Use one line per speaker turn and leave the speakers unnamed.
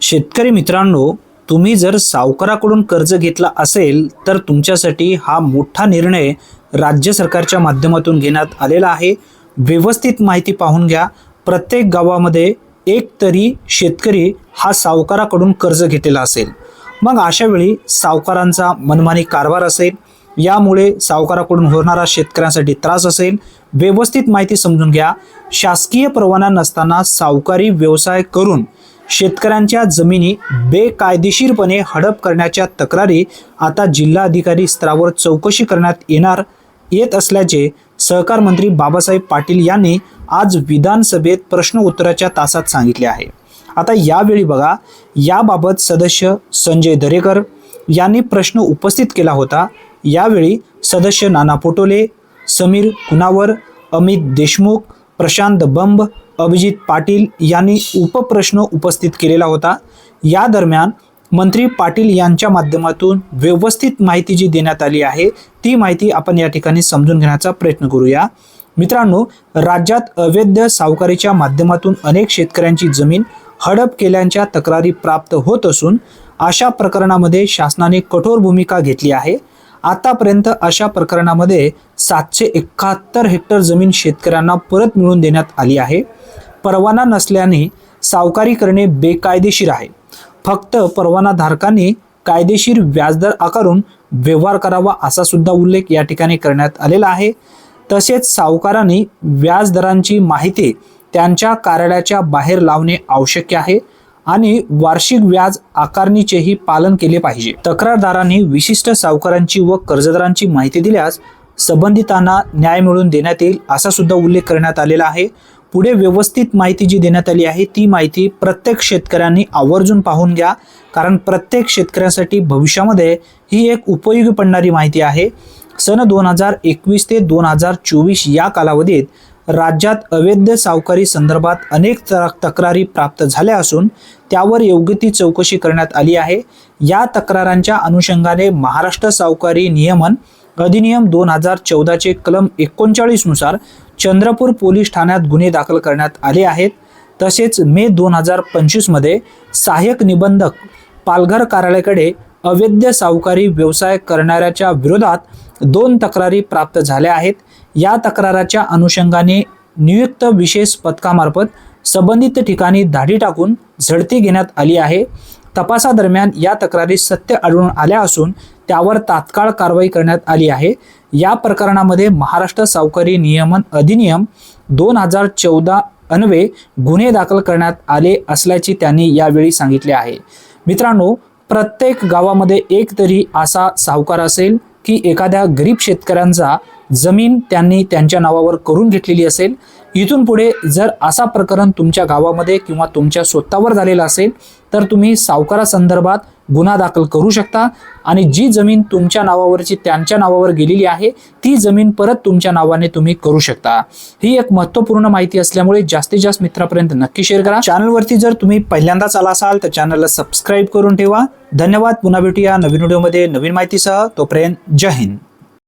शेतकरी मित्रांनो तुम्ही जर सावकाराकडून कर्ज घेतला असेल तर तुमच्यासाठी हा मोठा निर्णय राज्य सरकारच्या माध्यमातून घेण्यात आलेला आहे. व्यवस्थित माहिती पाहून घ्या. प्रत्येक गावामध्ये एक तरी शेतकरी हा सावकाराकडून कर्ज घेतलेला असेल. मग अशा वेळी सावकारांचा मनमानी कारभार असेल. यामुळे सावकाराकडून होणारा शेतकऱ्यांसाठी त्रास असेल. व्यवस्थित माहिती समजून घ्या. शासकीय परवाना नसताना सावकारी व्यवसाय करून शेतकऱ्यांच्या जमिनी बेकायदेशीरपणे हडप करण्याच्या तक्रारी आता जिल्हाधिकारी स्तरावर चौकशी करण्यात येणार येत असल्याचे सहकार मंत्री बाबासाहेब पाटील यांनी आज विधानसभेत प्रश्न उत्तराच्या तासात सांगितले आहे. आता यावेळी बघा याबाबत सदस्य संजय दरेकर यांनी प्रश्न उपस्थित केला होता. यावेळी सदस्य नाना पोटोले समीर कुनावर अमित देशमुख प्रशांत बंब अभिजित पाटील यांनी उपप्रश्न उपस्थित केलेला होता. या दरम्यान मंत्री पाटील यांच्या माध्यमातून व्यवस्थित माहिती जी देण्यात आली आहे ती माहिती आपण या ठिकाणी समजून घेण्याचा प्रयत्न करूया. मित्रांनो राज्यात अवैध सावकारीच्या माध्यमातून अनेक शेतकऱ्यांची जमीन हडप केल्याच्या तक्रारी प्राप्त होत असून अशा प्रकरणामध्ये शासनाने कठोर भूमिका घेतली आहे. आतापर्यंत अशा प्रकरणामध्ये सातशे एकाहत्तर हेक्टर जमीन शेतकऱ्यांना परत मिळवून देण्यात आली आहे. परवाना नसल्याने सावकारी करणे बेकायदेशीर आहे. फक्त परवानाधारकांनी कायदेशीर व्याजदर आकारून व्यवहार करावा असा सुद्धा उल्लेख या ठिकाणी करण्यात आलेला आहे. तसेच सावकारांनी व्याजदरांची माहिती त्यांच्या कार्यालयाच्या बाहेर लावणे आवश्यक आहे. आणि वार्षिक व्याज आकारणीचेही पालन केले पाहिजे. तक्रारदारांनी विशिष्ट सावकारांची व कर्जदारांची माहिती दिल्यास संबंधितांना न्याय मिळवून देण्यात येईल असा सुद्धा उल्लेख करण्यात आलेला आहे. पुढे व्यवस्थित माहिती जी देण्यात आली आहे ती माहिती प्रत्येक शेतकऱ्यांनी आवर्जून पाहून घ्या. कारण प्रत्येक शेतकऱ्यासाठी भविष्यामध्ये ही एक उपयोगी पडणारी माहिती आहे. सन दोन हजार एकवीस ते दोन हजार चोवीस या कालावधीत राज्यात अवैध सावकारी संदर्भात अनेक तक्रारी प्राप्त झाल्या असून त्यावर योग्य ती चौकशी करण्यात आली आहे. या तक्रारांच्या अनुषंगाने महाराष्ट्र सावकारी नियमन अधिनियम दोन हजार चौदाचे कलम एकोणचाळीसनुसार चंद्रपूर पोलीस ठाण्यात गुन्हे दाखल करण्यात आले आहेत. तसेच मे दोन हजार पंचवीसमध्ये सहाय्यक निबंधक पालघर कार्यालयाकडे अवैध सावकारी व्यवसाय करणाऱ्याच्या विरोधात दोन तक्रारी प्राप्त झाल्या आहेत. या तक्राराच्या अनुषंगाने नियुक्त विशेष पथकामार्फत संबंधित ठिकाणी धाडी टाकून झडती घेण्यात आली आहे. तपासादरम्यान या तक्रारी सत्य आढळून आल्या असून त्यावर तात्काळ कारवाई करण्यात आली आहे. या प्रकरणामध्ये महाराष्ट्र सावकारी नियमन अधिनियम दोन हजार चौदा अन्वे गुन्हे दाखल करण्यात आले असल्याचे त्यांनी यावेळी सांगितले आहे. मित्रांनो प्रत्येक गावामध्ये एक तरी असा सावकार असेल की एखाद्या गरीब शेतकऱ्यांचा जमीन त्यांनी त्यांच्या नावावर करून घेतलेली असेल. इथून पुढे जर असा प्रकरण तुमच्या गावामध्ये किंवा तुमच्या स्वतःवर झालेला असेल तर तुम्ही सावकारासंदर्भात गुन्हा दाखल करू शकता आणि जी जमीन तुमच्या नावावरची त्यांच्या नावावर गेलेली आहे ती जमीन परत तुमच्या नावाने तुम्ही करू शकता. ही एक महत्त्वपूर्ण माहिती असल्यामुळे जास्तीत जास्त मित्रापर्यंत नक्की शेअर करा. चॅनलवरती जर तुम्ही पहिल्यांदाच आला असाल तर चॅनलला सबस्क्राईब करून ठेवा. धन्यवाद. पुन्हा भेटूया नवीन व्हिडिओमध्ये नवीन माहितीसह. तोपर्यंत जय हिंद.